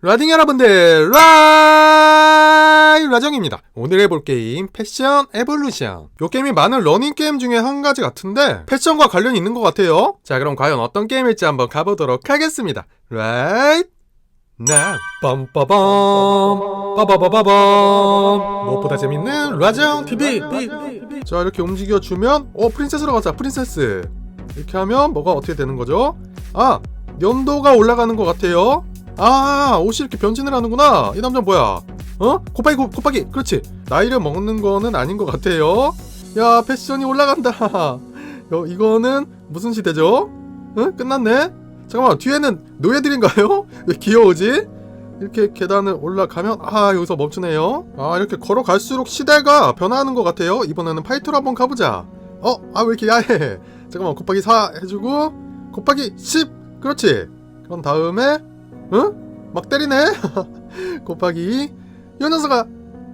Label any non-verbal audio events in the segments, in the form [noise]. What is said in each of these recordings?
라딩 여러분들 라이 라정입니다. 오늘 해볼 게임 패션 에볼루션. 요 게임이 많은 러닝 게임 중에 한 가지 같은데 패션과 관련이 있는 것 같아요. 자 그럼 과연 어떤 게임일지 한번 가보도록 하겠습니다. Right now. 빰빠밤 빠바바바밤 무엇보다 재밌는 라정 TV. 자 이렇게 움직여주면 어 프린세스로 가자 프린세스. 이렇게 하면 뭐가 어떻게 되는 거죠? 아 연도가 올라가는 것 같아요 아 옷이 이렇게 변신을 하는구나. 이 남자 뭐야? 어? 곱하기 곱, 곱하기. 그렇지. 나이를 먹는 거는 아닌 것 같아요. 야 패션이 올라간다. [laughs] 어, 이거는 무슨 시대죠? 응? 끝났네? 잠깐만 뒤에는 노예들인가요? [laughs] 왜 귀여우지? 이렇게 계단을 올라가면 아 여기서 멈추네요. 아 이렇게 걸어갈수록 시대가 변화하는 것 같아요. 이번에는 파이터로 한번 가보자. 어? 아 왜 이렇게 야해 [laughs] 잠깐만 곱하기 4 해주고 곱하기 10 그렇지. 그런 다음에 응? 막 때리네? [laughs] 곱하기 2. 이 녀석아,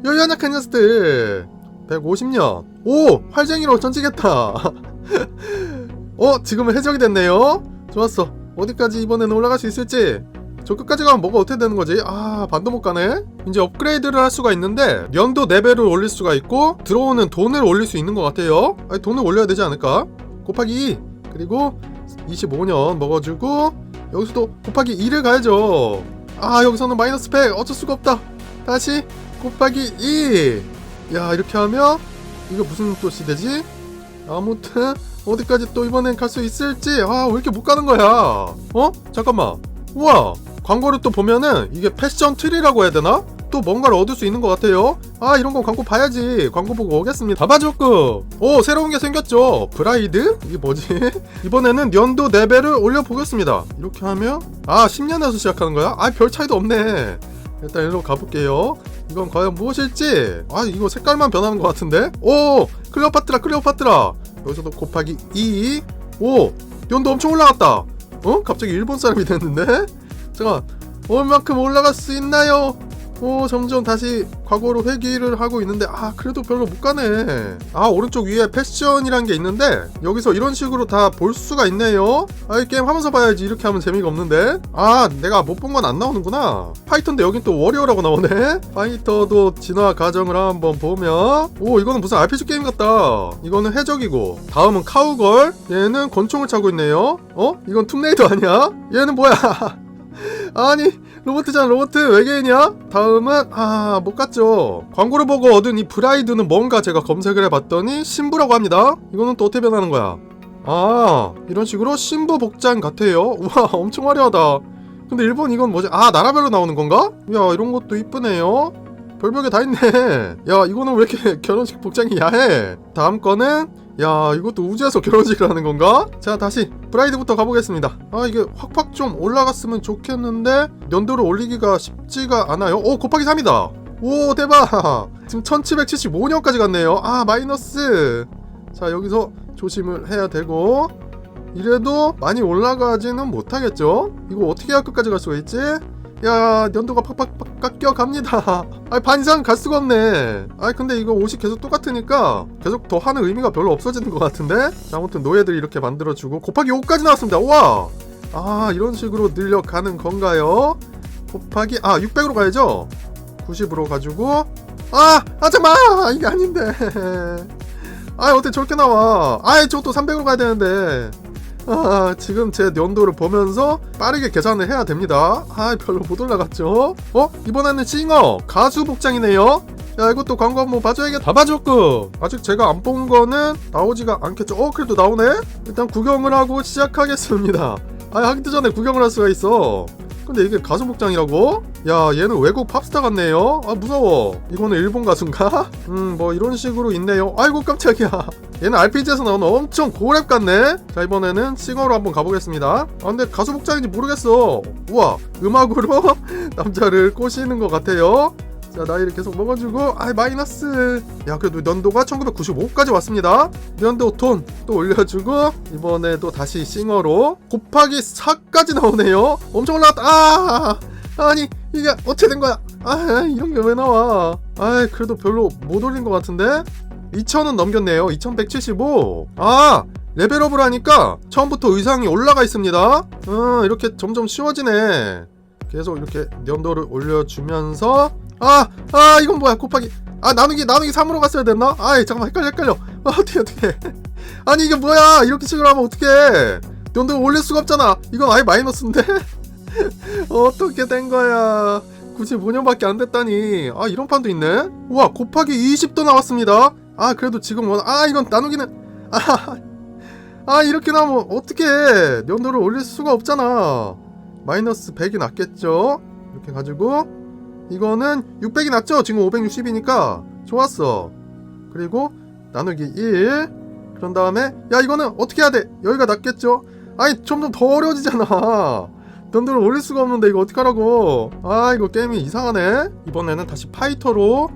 요 연약한 녀석들. 150년. 오! 활쟁이로 전지겠다. [laughs] 어, 지금은 해적이 됐네요. 좋았어. 어디까지 이번에는 올라갈 수 있을지. 저 끝까지 가면 뭐가 어떻게 되는 거지? 아, 반도 못 가네? 이제 업그레이드를 할 수가 있는데, 연도 레벨을 올릴 수가 있고, 들어오는 돈을 올릴 수 있는 것 같아요. 아니, 돈을 올려야 되지 않을까? 곱하기 2. 그리고 25년 먹어주고, 여기서도 곱하기 2를 가야죠. 아 여기서는 마이너스 100 어쩔 수가 없다. 다시 곱하기 2. 야 이렇게 하면 이거 무슨 또 시대지? 아무튼 어디까지 또 이번엔 갈 수 있을지 아 왜 이렇게 못 가는 거야? 어? 잠깐만. 우와 광고를 또 보면은 이게 패션 트리라고 해야 되나? 또 뭔가를 얻을 수 있는 것 같아요. 아 이런 거 광고 봐야지. 광고 보고 오겠습니다. 바바조크. 오 새로운 게 생겼죠. 브라이드? 이게 뭐지? [laughs] 이번에는 연도 레벨을 올려보겠습니다. 이렇게 하면 아 10년에서 시작하는 거야? 아 별 차이도 없네. 일단 일로 가볼게요. 이건 과연 무엇일지? 아 이거 색깔만 변하는 것 같은데? 오 클레오파트라 클레오파트라. 여기서도 곱하기 2. 오 연도 엄청 올라갔다. 어? 갑자기 일본 사람이 됐는데? 잠깐 얼만큼 올라갈 수 있나요? 오 점점 다시 과거로 회귀를 하고 있는데 아 그래도 별로 못 가네. 아 오른쪽 위에 패션이란 게 있는데 여기서 이런 식으로 다 볼 수가 있네요. 아 이 게임 하면서 봐야지. 이렇게 하면 재미가 없는데. 아 내가 못 본 건 안 나오는구나. 파이터인데 여긴 또 워리어라고 나오네. [laughs] 파이터도 진화 과정을 한번 보면 오 이거는 무슨 RPG 게임 같다. 이거는 해적이고. 다음은 카우걸. 얘는 권총을 차고 있네요. 어? 이건 툼레이더 아니야? 얘는 뭐야 [laughs] 아니 로봇이잖아 로봇. 외계인이야? 다음은 아 못 갔죠. 광고를 보고 얻은 이 브라이드는 뭔가 제가 검색을 해봤더니 신부라고 합니다. 이거는 또 어떻게 변하는 거야? 아 이런 식으로 신부 복장 같아요. [laughs] 우와 엄청 화려하다. 근데 일본 이건 뭐지? 아 나라별로 나오는 건가? 야 이런 것도 이쁘네요. 별별게 다 있네. 야 이거는 왜 이렇게 [laughs] 결혼식 복장이 야해? 다음 거는 야 이것도 우주에서 결혼식을 하는 건가? 자 다시 브라이드부터 가보겠습니다. 아 이게 확확 좀 올라갔으면 좋겠는데 연도를 올리기가 쉽지가 않아요. 오 곱하기 3이다. 오 대박! [laughs] 지금 1775년까지 갔네요. 아 마이너스! 자 여기서 조심을 해야 되고 이래도 많이 올라가지는 못하겠죠? 이거 어떻게 끝까지 갈 수가 있지? 야 연도가 팍팍팍 깎여갑니다. 아 반상 갈 수가 없네. 아 근데 이거 옷이 계속 똑같으니까 계속 더 하는 의미가 별로 없어지는 것 같은데? 자 아무튼 노예들이 이렇게 만들어주고 곱하기 5까지 나왔습니다. 우와! 아 이런 식으로 늘려가는 건가요? 곱하기 아 600으로 가야죠? 90으로 가지고 아! 아 잠깐만! 이게 아닌데. [laughs] 아 어떻게 저렇게 나와? 아이 저것도 300으로 가야 되는데 아, 지금 제 연도를 보면서 빠르게 계산을 해야 됩니다. 아, 별로 못 올라갔죠? 어? 이번에는 싱어! 가수 복장이네요? 야, 이것도 광고 한번 봐줘야겠다. 봐봐줬고! 아직 제가 안 본 거는 나오지가 않겠죠? 어, 그래도 나오네? 일단 구경을 하고 시작하겠습니다. 아, 하기도 전에 구경을 할 수가 있어. 근데 이게 가수 복장이라고? 야 얘는 외국 팝스타 같네요. 아 무서워. 이거는 일본 가수인가? [laughs] 음 뭐 이런 식으로 있네요. 아이고 깜짝이야. 얘는 RPG에서 나오는 엄청 고랩 같네. 자 이번에는 싱어로 한번 가보겠습니다. 아 근데 가수 복장인지 모르겠어. 우와 음악으로 [laughs] 남자를 꼬시는 것 같아요 자 나이를 계속 먹어주고 아 마이너스. 야 그래도 연도가 1995까지 왔습니다. 연도 돈또 올려주고 이번에도 다시 싱어로 곱하기 4까지 나오네요. 엄청 올라갔다. 아 아니 이게 어떻게 된 거야? 아 이런 게 왜 나와? 아 그래도 별로 못 올린 것 같은데? 2000은 넘겼네요. 2175아 레벨업을 하니까 처음부터 의상이 올라가 있습니다. 어 이렇게 점점 쉬워지네. 계속 이렇게 연도를 올려주면서 아! 아 이건 뭐야 곱하기. 아 나누기 나누기 3으로 갔어야 됐나? 아이 잠깐만 헷갈려 헷갈려. 아, 어떻게 어떻게 [laughs] 아니 이게 뭐야? 이렇게 식으로 하면 어떡해? 연도를 올릴 수가 없잖아. 이건 아예 마이너스인데? [laughs] 어떻게 된 거야? 95년밖에 안 됐다니. 아 이런 판도 있네? 우와 곱하기 20도 나왔습니다. 아 그래도 지금 원... 아 이건 나누기는 아, [laughs] 아 이렇게 나오면 어떻게 연도를 올릴 수가 없잖아. 마이너스 100이 낫겠죠? 이렇게 가지고 이거는 600이 낫죠? 지금 560이니까? 좋았어. 그리고 나누기 1 그런 다음에 야 이거는 어떻게 해야 돼? 여기가 낫겠죠? 아니 점점 더 어려워지잖아. 연도를 올릴 수가 없는데 이거 어떡하라고? 아 이거 게임이 이상하네. 이번에는 다시 파이터로.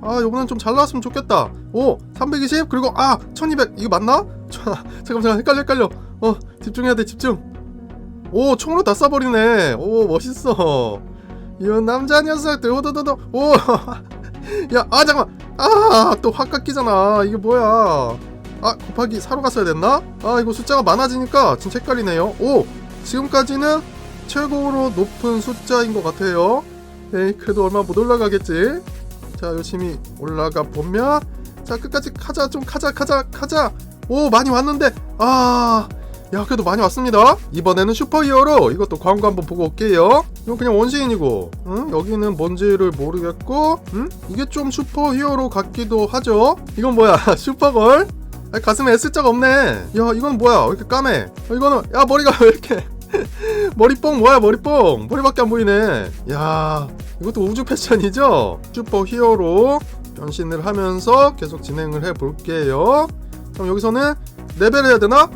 아 요번엔 좀 잘 나왔으면 좋겠다. 오 320 그리고 아 1200 이거 맞나? [laughs] 자, 잠깐만 잠깐 헷갈려 헷갈려. 어 집중해야 돼 집중. 오 총으로 다 쏴버리네. 오 멋있어 이 남자 녀석들 호도도도 오 야 아 잠깐만. 아또 확 깎이잖아. 이게 뭐야? 아 곱하기 4로 갔어야 됐나? 아 이거 숫자가 많아지니까 진짜 헷갈리네요. 오 지금까지는 최고로 높은 숫자인 것 같아요. 에이 그래도 얼마 못 올라가겠지? 자 열심히 올라가 보면. 자 끝까지 가자. 좀 가자 가자 가자. 오 많이 왔는데. 아 야 그래도 많이 왔습니다. 이번에는 슈퍼히어로. 이것도 광고 한번 보고 올게요. 이건 그냥 원시인이고 응? 여기는 뭔지를 모르겠고 응? 이게 좀 슈퍼히어로 같기도 하죠? 이건 뭐야? [laughs] 슈퍼걸? 아, 가슴에 S자가 없네. 야 이건 뭐야? 왜 이렇게 까매? 어, 이거는 야 머리가 왜 이렇게 [laughs] 머리뽕 뭐야 머리뽕? 머리밖에 안 보이네. 야 이것도 우주 패션이죠? 슈퍼 히어로 변신을 하면서 계속 진행을 해 볼게요. 그럼 여기서는 레벨 해야 되나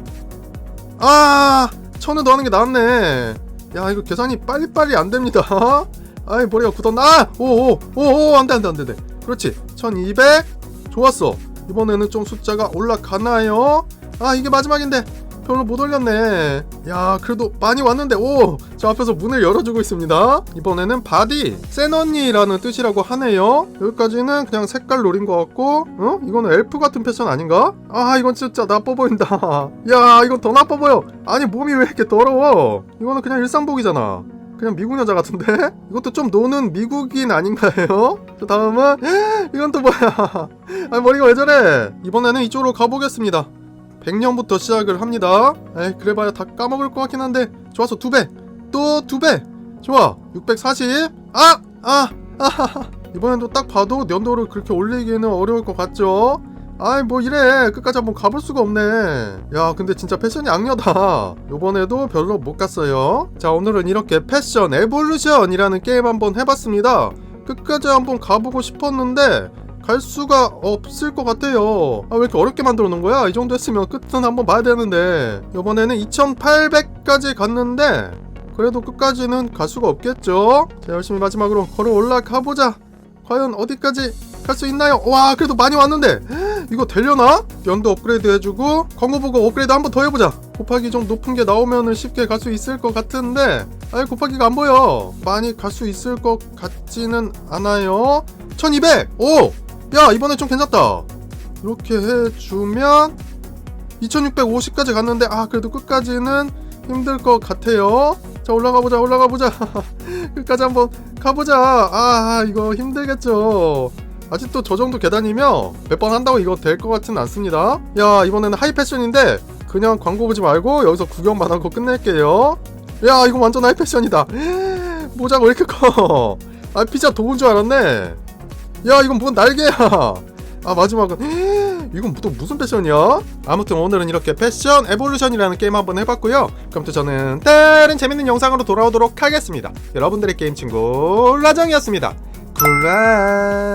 아 천을 더 하는 게 낫네. 야 이거 계산이 빨리빨리 안 됩니다. [laughs] 아이 머리가 굳었나 아! 오오 오오 안돼 안돼 안돼 안돼. 그렇지. 1200 좋았어. 이번에는 좀 숫자가 올라가나요? 아 이게 마지막인데 별로 못 올렸네. 야, 그래도 많이 왔는데, 오! 저 앞에서 문을 열어주고 있습니다. 이번에는 바디, 센 언니라는 뜻이라고 하네요. 여기까지는 그냥 색깔 노린 것 같고, 어? 이거는 엘프 같은 패션 아닌가? 아, 이건 진짜 나빠 보인다. [laughs] 야, 이건 더 나빠 보여. 아니, 몸이 왜 이렇게 더러워? 이거는 그냥 일상복이잖아. 그냥 미국 여자 같은데? [laughs] 이것도 좀 노는 미국인 아닌가요? 저 [laughs] 다음은 [gasps] 이건 또 뭐야? 아 머리가 왜 저래? 이번에는 이쪽으로 가보겠습니다. 100년부터 시작을 합니다. 에이, 그래봐야 다 까먹을 것 같긴 한데, 좋아서 두 배! 또 두 배! 좋아! 640! 아! 아! 아! [laughs] 이번엔도 딱 봐도 연도를 그렇게 올리기에는 어려울 것 같죠? 아이, 뭐 이래. 끝까지 한번 가볼 수가 없네. 야, 근데 진짜 패션이 악녀다. 요번에도 별로 못 갔어요. 자, 오늘은 이렇게 패션 에볼루션이라는 게임 한번 해봤습니다. 끝까지 한번 가보고 싶었는데, 갈 수가 없을 것 같아요. 아, 왜 이렇게 어렵게 만들어 놓은 거야? 이 정도 했으면 끝은 한번 봐야 되는데. 이번에는 2800까지 갔는데, 그래도 끝까지는 갈 수가 없겠죠? 자, 열심히 마지막으로 걸어 올라가 보자. 과연 어디까지 갈 수 있나요? 와, 그래도 많이 왔는데. [gasps] 이거 되려나? 연도 업그레이드 해주고, 광고 보고 업그레이드 한번 더 해보자. 곱하기 좀 높은 게 나오면 쉽게 갈 수 있을 것 같은데, 아니, 곱하기가 안 보여. 많이 갈 수 있을 것 같지는 않아요. 1200! 오! 야 이번에 좀 괜찮다. 이렇게 해주면 2650까지 갔는데 아 그래도 끝까지는 힘들 것 같아요. 자 올라가 보자 올라가 보자. [laughs] 끝까지 한번 가보자. 아 이거 힘들겠죠. 아직도 저 정도 계단이면 몇번 한다고 이거 될 것 같지는 않습니다. 야 이번에는 하이 패션인데 그냥 광고 보지 말고 여기서 구경만 하고 끝낼게요. 야 이거 완전 하이 패션이다. [gasps] 모자가 왜 이렇게 커 아 피자 도운 줄 알았네 야 이건 뭔 날개야? 아 마지막은 이건 또 무슨 패션이야? 아무튼 오늘은 이렇게 패션 에볼루션이라는 게임 한번 해봤고요. 그럼 또 저는 다른 재밌는 영상으로 돌아오도록 하겠습니다. 여러분들의 게임 친구 라정이었습니다. 굿라이